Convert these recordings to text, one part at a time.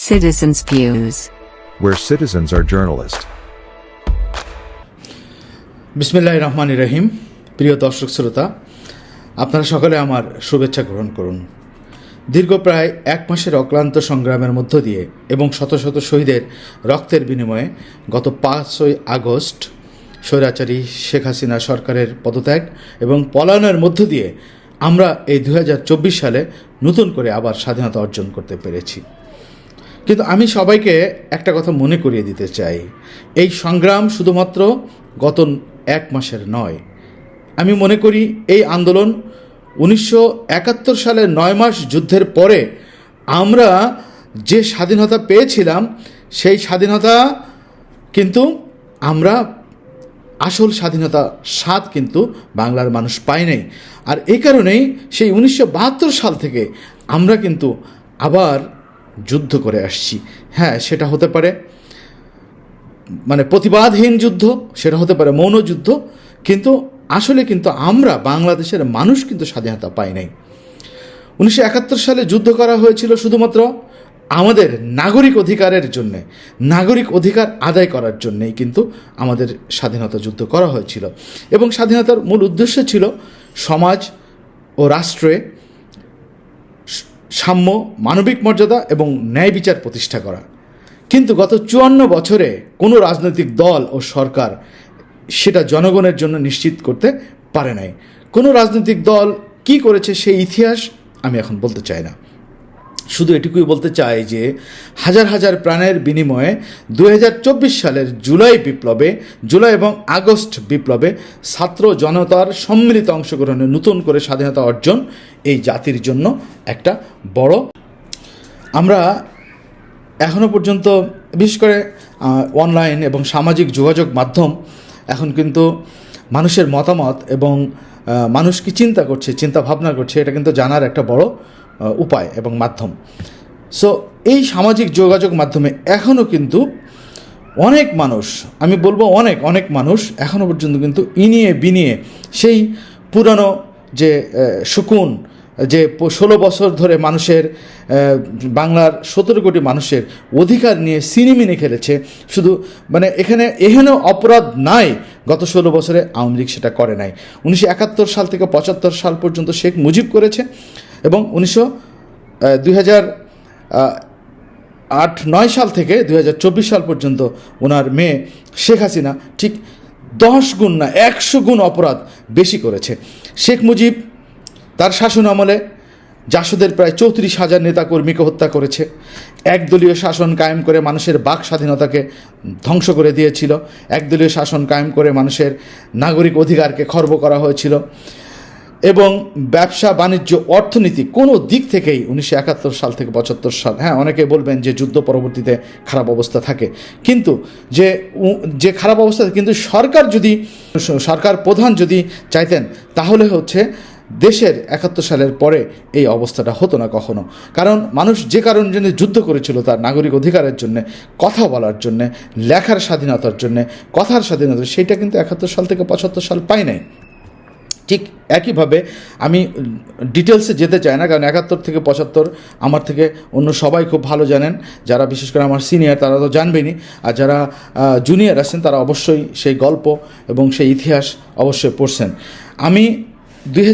Citizens' Views. where citizens are journalists. বিসমিল্লাহ রহমান রহিম প্রিয় দর্শক শ্রোতা আপনারা সকলে আমার শুভেচ্ছা গ্রহণ করুন দীর্ঘ প্রায় এক মাসের অক্লান্ত সংগ্রামের মধ্য দিয়ে এবং শত শত শহীদের রক্তের বিনিময়ে গত পাঁচই আগস্ট স্বৈরাচারী শেখ হাসিনা সরকারের পদত্যাগ এবং পলায়নের মধ্য দিয়ে আমরা এই দু হাজার চব্বিশ সালে নতুন করে আবার স্বাধীনতা অর্জন করতে পেরেছি কিন্তু আমি সবাইকে একটা কথা মনে করিয়ে দিতে চাই। এই সংগ্রাম শুধুমাত্র গত এক মাসের নয়। আমি মনে করি এই আন্দোলন উনিশশো একাত্তর সালের নয় মাস যুদ্ধের পরে আমরা যে স্বাধীনতা পেয়েছিলাম, সেই স্বাধীনতা কিন্তু আমরা আসল স্বাধীনতা স্বাদ কিন্তু বাংলার মানুষ পায় নাই। আর এই কারণেই সেই উনিশশো বাহাত্তর সাল থেকে আমরা কিন্তু আবার যুদ্ধ করে আসছি। হ্যাঁ সেটা হতে পারে মানে প্রতিবাদহীন যুদ্ধ, সেটা হতে পারে মৌন যুদ্ধ, কিন্তু আসলে কিন্তু আমরা বাংলাদেশের মানুষ কিন্তু স্বাধীনতা পাই নাই। উনিশশো একাত্তর সালে যুদ্ধ করা হয়েছিল শুধুমাত্র আমাদের নাগরিক অধিকারের জন্যে, নাগরিক অধিকার আদায় করার জন্যেই কিন্তু আমাদের স্বাধীনতা যুদ্ধ করা হয়েছিল। এবং স্বাধীনতার মূল উদ্দেশ্য ছিল সমাজ ও রাষ্ট্রে সাম্য, মানবিক মর্যাদা এবং ন্যায় বিচার প্রতিষ্ঠা করা। কিন্তু গত চুয়ান্ন বছরে কোনো রাজনৈতিক দল ও সরকার সেটা জনগণের জন্য নিশ্চিত করতে পারে নাই। কোনো রাজনৈতিক দল কি করেছে সেই ইতিহাস আমি এখন বলতে চাই না। শুধু এটুকুই বলতে চাই যে হাজার হাজার প্রাণের বিনিময়ে দু হাজার চব্বিশ সালের জুলাই বিপ্লবে, জুলাই এবং আগস্ট বিপ্লবে ছাত্র জনতার সম্মিলিত অংশগ্রহণে নতুন করে স্বাধীনতা অর্জন এই জাতির জন্য একটা বড়। আমরা এখনও পর্যন্ত বিশেষ করে অনলাইন এবং সামাজিক যোগাযোগ মাধ্যম এখন কিন্তু মানুষের মতামত এবং মানুষ কি চিন্তা করছে, চিন্তা ভাবনা করছে, এটা কিন্তু জানার একটা বড় উপায় এবং মাধ্যম। সো এই সামাজিক যোগাযোগ মাধ্যমে এখনও কিন্তু অনেক মানুষ, আমি বলব অনেক অনেক মানুষ এখনও পর্যন্ত কিন্তু ইনিয়ে বিনিয়ে সেই পুরানো যে শকুন, যে ষোলো বছর ধরে মানুষের বাংলার সতেরো কোটি মানুষের অধিকার নিয়ে সিনেমিনে খেলেছে, শুধু মানে এখানে এহেন অপরাধ নাই গত ষোলো বছরে আওয়ামী লীগ সেটা করে নাই। উনিশশো একাত্তর সাল থেকে পঁচাত্তর সাল পর্যন্ত শেখ মুজিব করেছে এবং উনিশশো দুই আট, নয় সাল থেকে দুই হাজার চব্বিশ সাল পর্যন্ত ওনার মেয়ে শেখ হাসিনা ঠিক দশ গুণ না, একশো গুণ অপরাধ বেশি করেছে। শেখ মুজিব তার শাসন আমলে জাসদের প্রায় চৌত্রিশ হাজার নেতাকর্মীকে হত্যা করেছে। একদলীয় শাসন কায়েম করে মানুষের বাক স্বাধীনতাকে ধ্বংস করে দিয়েছিল। একদলীয় শাসন কায়েম করে মানুষের নাগরিক অধিকারকে খর্ব করা হয়েছিল। এবং ব্যবসা, বাণিজ্য, অর্থনীতি কোনো দিক থেকেই উনিশশো একাত্তর সাল থেকে পঁচাত্তর সাল হ্যাঁ অনেকে বলবেন যে যুদ্ধ পরবর্তীতে খারাপ অবস্থা থাকে। কিন্তু যে যে খারাপ অবস্থা, কিন্তু সরকার যদি, সরকার প্রধান যদি চাইতেন, তাহলে হচ্ছে দেশের একাত্তর সালের পরে এই অবস্থাটা হতো না কখনো। কারণ মানুষ যে কারণ জন্য যুদ্ধ করেছিল, তার নাগরিক অধিকারের জন্য, কথা বলার জন্য, লেখার স্বাধীনতার জন্য, কথার স্বাধীনতা, সেটা কিন্তু একাত্তর সাল থেকে পঁচাত্তর সাল পায় নাই। ঠিক একইভাবে আমি ডিটেলসে যেতে চাই না, কারণ একাত্তর থেকে পঁচাত্তর আমার থেকে অন্য সবাই খুব ভালো জানেন। যারা বিশেষ করে আমার সিনিয়র তারা তো জানবেনই। আর যারা জুনিয়র আছেন তারা অবশ্যই সেই গল্প এবং সেই ইতিহাস অবশ্যই পড়ছেন। আমি দুই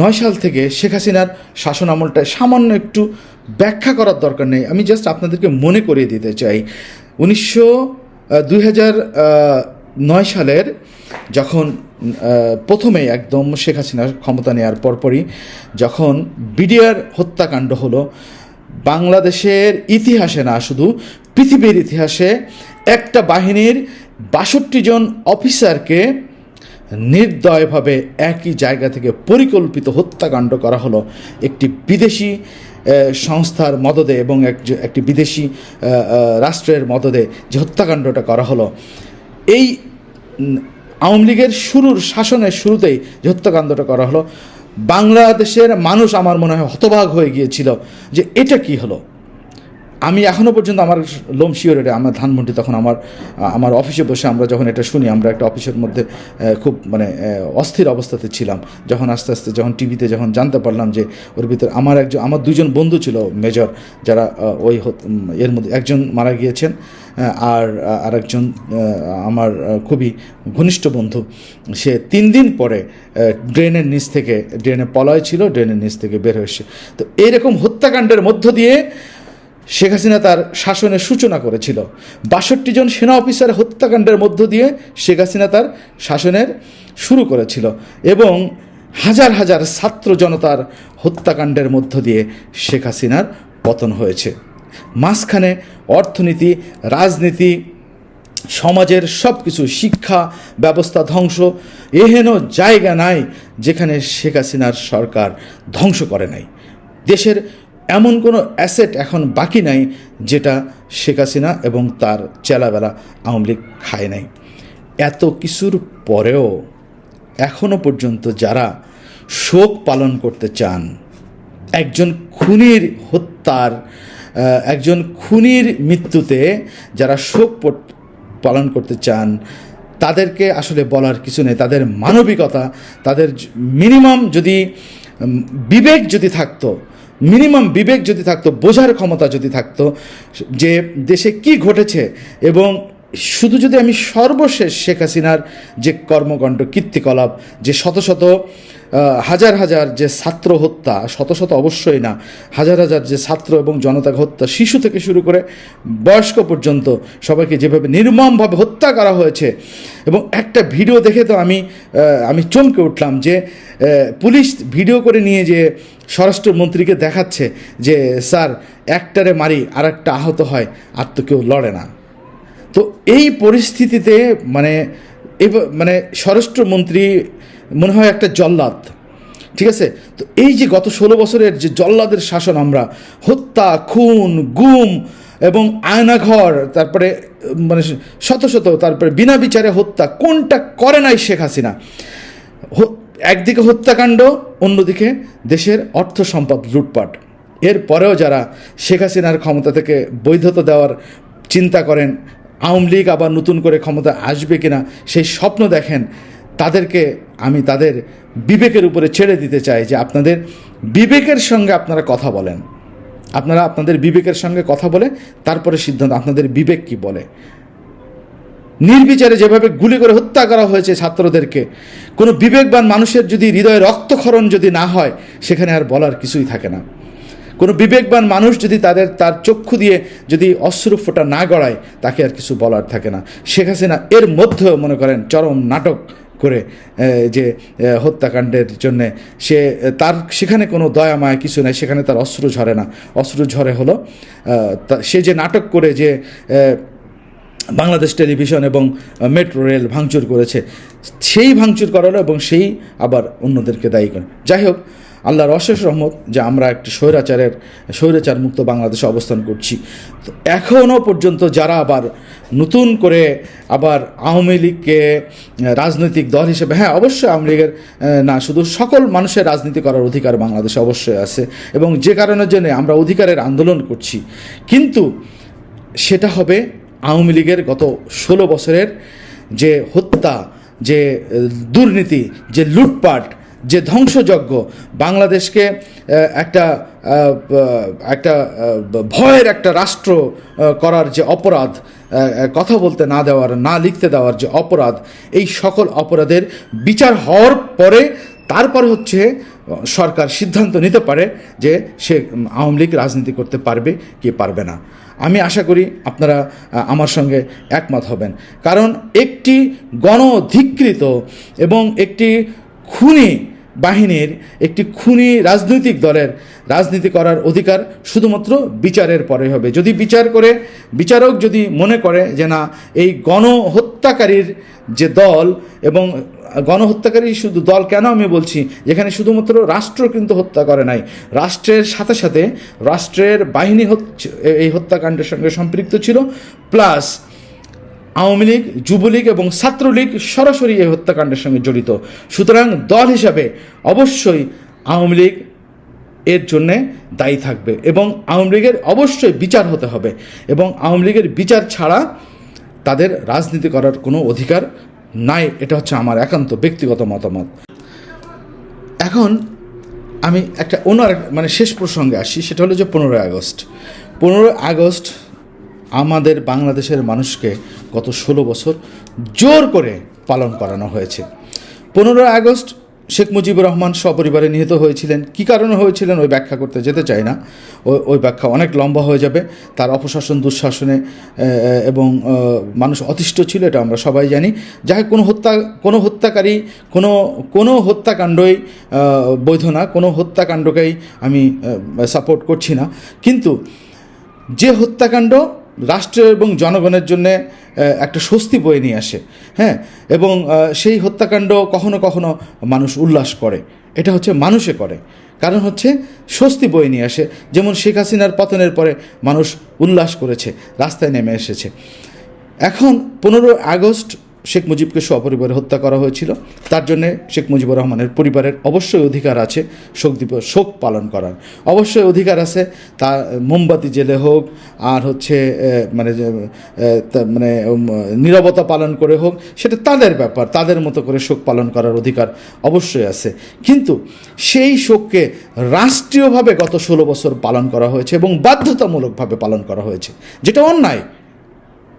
নয় সাল থেকে শেখ হাসিনার শাসন আমলটায় সামান্য একটু ব্যাখ্যা করার দরকার নেই। আমি জাস্ট আপনাদেরকে মনে করিয়ে দিতে চাই। উনিশশো দুই নয় সালের যখন প্রথমে একদম শেখ হাসিনা ক্ষমতা নেওয়ার পরপরই যখন বিডিআর হত্যাকাণ্ড হলো, বাংলাদেশের ইতিহাসে না, শুধু পৃথিবীর ইতিহাসে একটা বাহিনীর বাষট্টি জন অফিসারকে নির্দয়ভাবে একই জায়গা থেকে পরিকল্পিত হত্যাকাণ্ড করা হলো একটি বিদেশি সংস্থার মদদে এবং এক- একটি বিদেশি রাষ্ট্রের মদদে যে হত্যাকাণ্ডটা করা হলো। এই আওয়ামী লীগের শুরুর শাসনের শুরুতেই যে হত্যাকাণ্ডটা করা হলো, বাংলাদেশের মানুষ আমার মনে হয় হতবাক হয়ে গিয়েছিল যে এটা কি হলো? আমি এখনও পর্যন্ত আমার লোম শিওরে আমার ধানমন্ডি তখন আমার আমার অফিসে বসে আমরা যখন এটা শুনি, আমরা একটা অফিসের মধ্যে খুব মানে অস্থির অবস্থাতে ছিলাম। যখন আস্তে আস্তে যখন টিভিতে যখন জানতে পারলাম যে ওর ভিতরে আমার একজন, আমার দুজন বন্ধু ছিল মেজর, যারা ওই এর মধ্যে একজন মারা গিয়েছেন আর আরেকজন আমার খুবই ঘনিষ্ঠ বন্ধু। সে তিন দিন পরে ড্রেনের নিচ থেকে, ড্রেনে পলয় ছিল, ড্রেনের নিচ থেকে বের হয়েছে। তো এরকম হত্যাকাণ্ডের মধ্য দিয়ে শেখ হাসিনা তার শাসনের সূচনা করেছিল। বাষট্টি জন সেনা অফিসার হত্যাকাণ্ডের মধ্য দিয়ে শেখ হাসিনা তার শাসনের শুরু করেছিল এবং হাজার হাজার ছাত্র জনতার হত্যাকাণ্ডের মধ্য দিয়ে শেখ হাসিনার পতন হয়েছে। মাঝখানে অর্থনীতি, রাজনীতি, সমাজের সব কিছু শিক্ষা ব্যবস্থা ধ্বংস, এহেন জায়গা নাই যেখানে শেখ হাসিনার সরকার ধ্বংস করে নাই। দেশের এমন কোনো অ্যাসেট এখন বাকি নাই যেটা শেখ হাসিনা এবং তার চেলাবেলা আওয়ামী লীগ খায় নাই। এত কিছুর পরেও এখনও পর্যন্ত যারা শোক পালন করতে চান, একজন খুনির হত্যার একজন খুনির মৃত্যুতে যারা শোক পালন করতে চান, তাদেরকে আসলে বলার কিছু নেই। তাদের মানবিকতা, তাদের মিনিমাম যদি বিবেক যদি থাকতো মিনিমাম বিবেক যদি থাকতো, বোঝার ক্ষমতা যদি থাকতো, যে দেশে কি ঘটেছে এবং শুধু যদি আমি সর্বশেষ শেখ হাসিনার যে কর্মকাণ্ড, কীর্তিকলাপ, যে শত শত হাজার হাজার যে ছাত্র হত্যা, শত শত অবশ্যই না, হাজার হাজার যে ছাত্র এবং জনতা হত্যা, শিশু থেকে শুরু করে বয়স্ক পর্যন্ত সবাইকে যেভাবে নির্মমভাবে হত্যা করা হয়েছে। এবং একটা ভিডিও দেখে তো আমি আমি চমকে উঠলাম যে পুলিশ ভিডিও করে নিয়ে যে স্বরাষ্ট্রমন্ত্রীকে দেখাচ্ছে যে, স্যার, একটারে মারি আর একটা আহত হয়, আর তো কেউ লড়ে না। তো এই পরিস্থিতিতে মানে এব- মানে স্বরাষ্ট্রমন্ত্রী মনে হয় একটা জল্লাদ। ঠিক আছে? তো এই যে গত ষোলো বছরের যে জল্লাদের শাসন আমরা, হত্যা, খুন, গুম এবং আয়নাঘর, তারপরে মানে শত শত, তারপরে বিনা বিচারে হত্যা, কোনটা করে নাই শেখ হাসিনা? একদিকে হত্যাকাণ্ড, অন্যদিকে দেশের অর্থ সম্পদ লুটপাট। এরপরেও যারা শেখ হাসিনার ক্ষমতা থেকে বৈধতা দেওয়ার চিন্তা করেন, আওয়ামী লীগ আবার নতুন করে ক্ষমতা আসবে কিনা, সেই স্বপ্ন দেখেন তাদেরকে আমি তাদের বিবেকের উপরে ছেড়ে দিতে চাই যে আপনাদের বিবেকের সঙ্গে আপনারা কথা বলেন। আপনারা আপনাদের বিবেকের সঙ্গে কথা বলে, তারপরে সিদ্ধান্ত আপনাদের বিবেক কি বলে। নির্বিচারে যেভাবে গুলি করে হত্যা করা হয়েছে ছাত্রদেরকে, কোনো বিবেকবান মানুষের যদি হৃদয়ে রক্তক্ষরণ যদি না হয়, সেখানে আর বলার কিছুই থাকে না। কোনো বিবেকবান মানুষ যদি তাদের, তার চক্ষু দিয়ে যদি অশ্রু ফোঁটা না গড়ায়, তাকে আর কিছু বলার থাকে না। শেখ হাসিনা এর মধ্যেও মনে করেন চরম নাটক করে যে হত্যাকাণ্ডের জন্যে। সে, তার সেখানে কোনো দয়া, মায় কিছু নাই, সেখানে তার অস্ত্র ঝরে না। অস্ত্র ঝরে হলো সে যে নাটক করে যে বাংলাদেশ টেলিভিশন এবং মেট্রো রেল ভাঙচুর করেছে, সেই ভাঙচুর করালো এবং সেই আবার অন্যদেরকে দায়ী করে। যাই হোক আল্লাহর অশেষ রহমত যে আমরা একটি স্বৈরাচারের, স্বৈরাচার মুক্ত বাংলাদেশে অবস্থান করছি। তো এখনও পর্যন্ত যারা আবার নতুন করে আবার আওয়ামী লীগকে রাজনৈতিক দল হিসেবে হ্যাঁ অবশ্যই আওয়ামী লীগের না, শুধু সকল মানুষের রাজনীতি করার অধিকার বাংলাদেশে অবশ্যই আছে এবং যে কারণের জন্য আমরা অধিকারের আন্দোলন করছি। কিন্তু সেটা হবে আওয়ামী লীগের গত ষোলো বছরের যে হত্যা, যে দুর্নীতি, যে লুটপাট যে ধ্বংসযজ্ঞ বাংলাদেশকে একটা একটা ভয়ের একটা রাষ্ট্র করার যে অপরাধ কথা বলতে না দেওয়ার, না লিখতে দেওয়ার যে অপরাধ, এই সকল অপরাধের বিচার হওয়ার পরে তারপরে হচ্ছে সরকার সিদ্ধান্ত নিতে পারে যে সে আওয়ামী লীগ রাজনীতি করতে পারবে কি পারবে না। আমি আশা করি আপনারা আমার সঙ্গে একমত হবেন। কারণ একটি গণধিকৃত এবং একটি খুনি বাহিনীর একটি খুনি রাজনৈতিক দলের রাজনীতি করার অধিকার শুধুমাত্র বিচারের পরে হবে। যদি বিচার করে, বিচারক যদি মনে করে যে না, এই গণহত্যাকারীর যে দল এবং গণহত্যাকারী শুধু দল কেন আমি বলছি যেখানে শুধুমাত্র রাষ্ট্র কিন্তু হত্যা করে নাই। রাষ্ট্রের সাথে সাথে রাষ্ট্রের বাহিনী হচ্ছে, এই হত্যাকাণ্ডের সঙ্গে সম্পৃক্ত ছিল, প্লাস আওয়ামী লীগ, যুবলীগ এবং ছাত্রলীগ সরাসরি এই হত্যাকাণ্ডের সঙ্গে জড়িত। সুতরাং দল হিসাবে অবশ্যই আওয়ামী লীগ এর জন্যে দায়ী থাকবে এবং আওয়ামী লীগের অবশ্যই বিচার হতে হবে এবং আওয়ামী লীগের বিচার ছাড়া তাদের রাজনীতি করার কোনো অধিকার নাই। এটা হচ্ছে আমার একান্ত ব্যক্তিগত মতামত। এখন আমি একটা অন্য মানে শেষ প্রসঙ্গে আসি, সেটা হলো যে পনেরোই আগস্ট। পনেরোই আগস্ট আমাদের বাংলাদেশের মানুষকে গত ষোলো বছর জোর করে পালন করানো হয়েছে। পনেরোই আগস্ট শেখ মুজিবুর রহমান সপরিবারে নিহত হয়েছিলেন। কী কারণে হয়েছিলেন ওই ব্যাখ্যা করতে যেতে চাই না। ওই ওই ব্যাখ্যা অনেক লম্বা হয়ে যাবে। তার অপশাসন, দুঃশাসনে এবং মানুষ অতিষ্ঠ ছিল, এটা আমরা সবাই জানি। যাই হোক, কোনো হত্যা, কোনো হত্যাকারী, কোনো কোনো হত্যাকাণ্ডই বৈধ না। কোনো হত্যাকাণ্ডকেই আমি সাপোর্ট করছি না। কিন্তু যে হত্যাকাণ্ড রাষ্ট্র এবং জনগণের জন্য একটা স্বস্তি বয়ে নিয়ে আসে হ্যাঁ? এবং সেই হত্যাকাণ্ড কখনো কখনো মানুষ উল্লাস করে। এটা হচ্ছে মানুষে করে। কারণ হচ্ছে স্বস্তি বয়ে নিয়ে আসে। যেমন শেখ হাসিনার পতনের পরে মানুষ উল্লাস করেছে, রাস্তায় নেমে এসেছে। এখন পনেরো আগস্ট শেখ মুজিবকে সপরিবারে হত্যা করা হয়েছিল। তার জন্য শেখ মুজিবুর রহমানের পরিবারের অবশ্যই অধিকার আছে শোক দিবস, শোক পালন করার। অবশ্যই অধিকার আছে, তা মোমবাতি জেলে হোক, আর হচ্ছে মানে মানে নীরবতা পালন করে হোক, সেটা তাদের ব্যাপার, তাদের মতো করে শোক পালন করার অধিকার অবশ্যই আছে। কিন্তু সেই শোককে রাষ্ট্রীয়ভাবে গত ষোলো বছর পালন করা হয়েছে এবং বাধ্যতামূলকভাবে পালন করা হয়েছে, যেটা অন্যায়।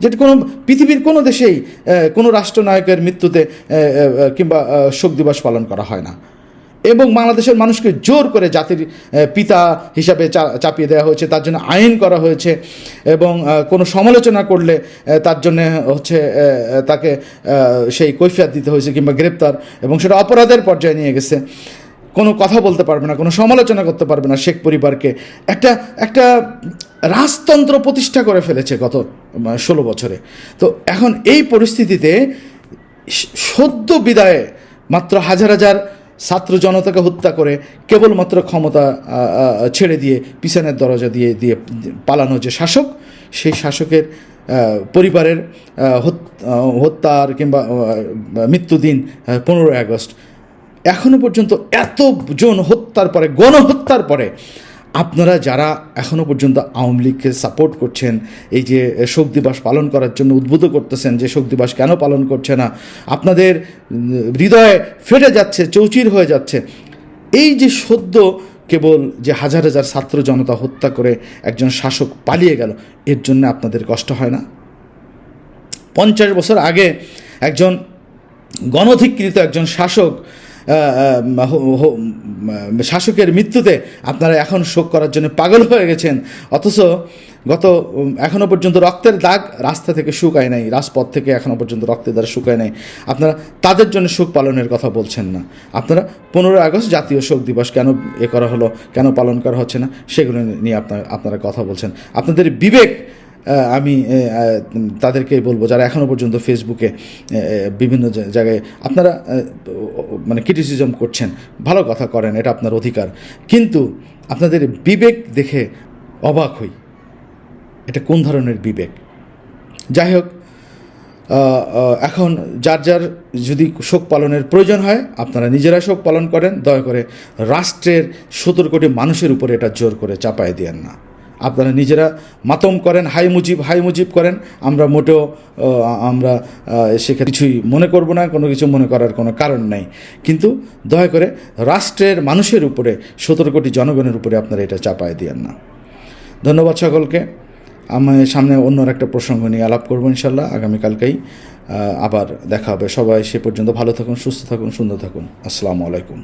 যেটা কোনো পৃথিবীর কোনো দেশেই কোনো রাষ্ট্রনায়কের মৃত্যুতে কিংবা শোক দিবস পালন করা হয় না। এবং বাংলাদেশের মানুষকে জোর করে জাতির পিতা হিসাবে চাপিয়ে দেওয়া হয়েছে, তার জন্য আইন করা হয়েছে এবং কোনো সমালোচনা করলে তার জন্য হচ্ছে তাকে সেই কৈফিয়াত দিতে হয়েছে কিংবা গ্রেপ্তার এবং সেটা অপরাধের পর্যায়ে নিয়ে গেছে। কোনো কথা বলতে পারবে না, কোনো সমালোচনা করতে পারবে না শেখ পরিবারকে। একটা একটা রাজতন্ত্র প্রতিষ্ঠা করে ফেলেছে গত ষোলো বছরে। তো এখন এই পরিস্থিতিতে সদ্য বিদায়ে মাত্র হাজার হাজার ছাত্র জনতাকে হত্যা করে কেবলমাত্র ক্ষমতা ছেড়ে দিয়ে পিছনের দরজা দিয়ে দিয়ে পালানো যে শাসক, সেই শাসকের পরিবারের হত্যার কিংবা মৃত্যুদিন পনেরোই আগস্ট। এখনও পর্যন্ত এতজন হত্যার পরে, গণহত্যার পরে আপনারা যারা এখনও পর্যন্ত আওয়ামী লীগকে সাপোর্ট করছেন, এই যে শোক দিবস পালন করার জন্য উদ্বুদ্ধ করতেছেন, যে শোক দিবস কেন পালন করছে না, আপনাদের হৃদয়ে ফেটে যাচ্ছে, চৌচির হয়ে যাচ্ছে। এই যে সদ্য কেবল যে হাজার হাজার ছাত্র জনতা হত্যা করে একজন শাসক পালিয়ে গেল, এর জন্য আপনাদের কষ্ট হয় না? পঞ্চাশ বছর আগে একজন গণধিকৃত একজন শাসক শাসকের মৃত্যুতে আপনারা এখন শোক করার জন্য পাগল হয়ে গেছেন। অথচ গত এখনও পর্যন্ত রক্তের দাগ রাস্তা থেকে শুকায় নাই, রাজপথ থেকে এখনও পর্যন্ত রক্তের দ্বারা শুকায় নাই। আপনারা তাদের জন্য শোক পালনের কথা বলছেন না। আপনারা পনেরোই আগস্ট জাতীয় শোক দিবস কেন এ করা হলো, কেন পালন করা হচ্ছে না, সেগুলো নিয়ে আপনার, আপনারা কথা বলছেন। আপনাদের বিবেক আমি আহ, আহ, তাদেরকে বলব যারা এখনও পর্যন্ত ফেসবুকে বিভিন্ন জায়গায় আপনারা মানে ক্রিটিসিজম করছেন ভালো কথা করেন এটা আপনার অধিকার। কিন্তু আপনাদের বিবেক দেখে অবাক হই। এটা কোন ধরনের বিবেক? যাই হোক এখন যার যার যদি শোক পালনের প্রয়োজন হয় আপনারা নিজেরা শোক পালন করেন। দয়া করে রাষ্ট্রের সতেরো কোটি মানুষের উপরে এটা জোর করে চাপায় দেন না। আপনারা নিজেরা মাতম করেন, হাই মুজিব হাই মুজিব করেন, আমরা মোটেও আমরা সেখানে কিছুই মনে করব না, কোনো কিছু মনে করার কোনো কারণ নেই। কিন্তু দয়া করে রাষ্ট্রের মানুষের উপরে, সতেরো কোটি জনগণের উপরে আপনারা এটা চাপায় দিয়েন না। ধন্যবাদ সকলকে। আমি সামনে অন্য একটা প্রসঙ্গ নিয়ে আলাপ করব ইনশাল্লাহ আগামীকালকেই আবার দেখা হবে। সবাই সে পর্যন্ত ভালো থাকুন, সুস্থ থাকুন, সুন্দর থাকুন। আসসালামু আলাইকুম।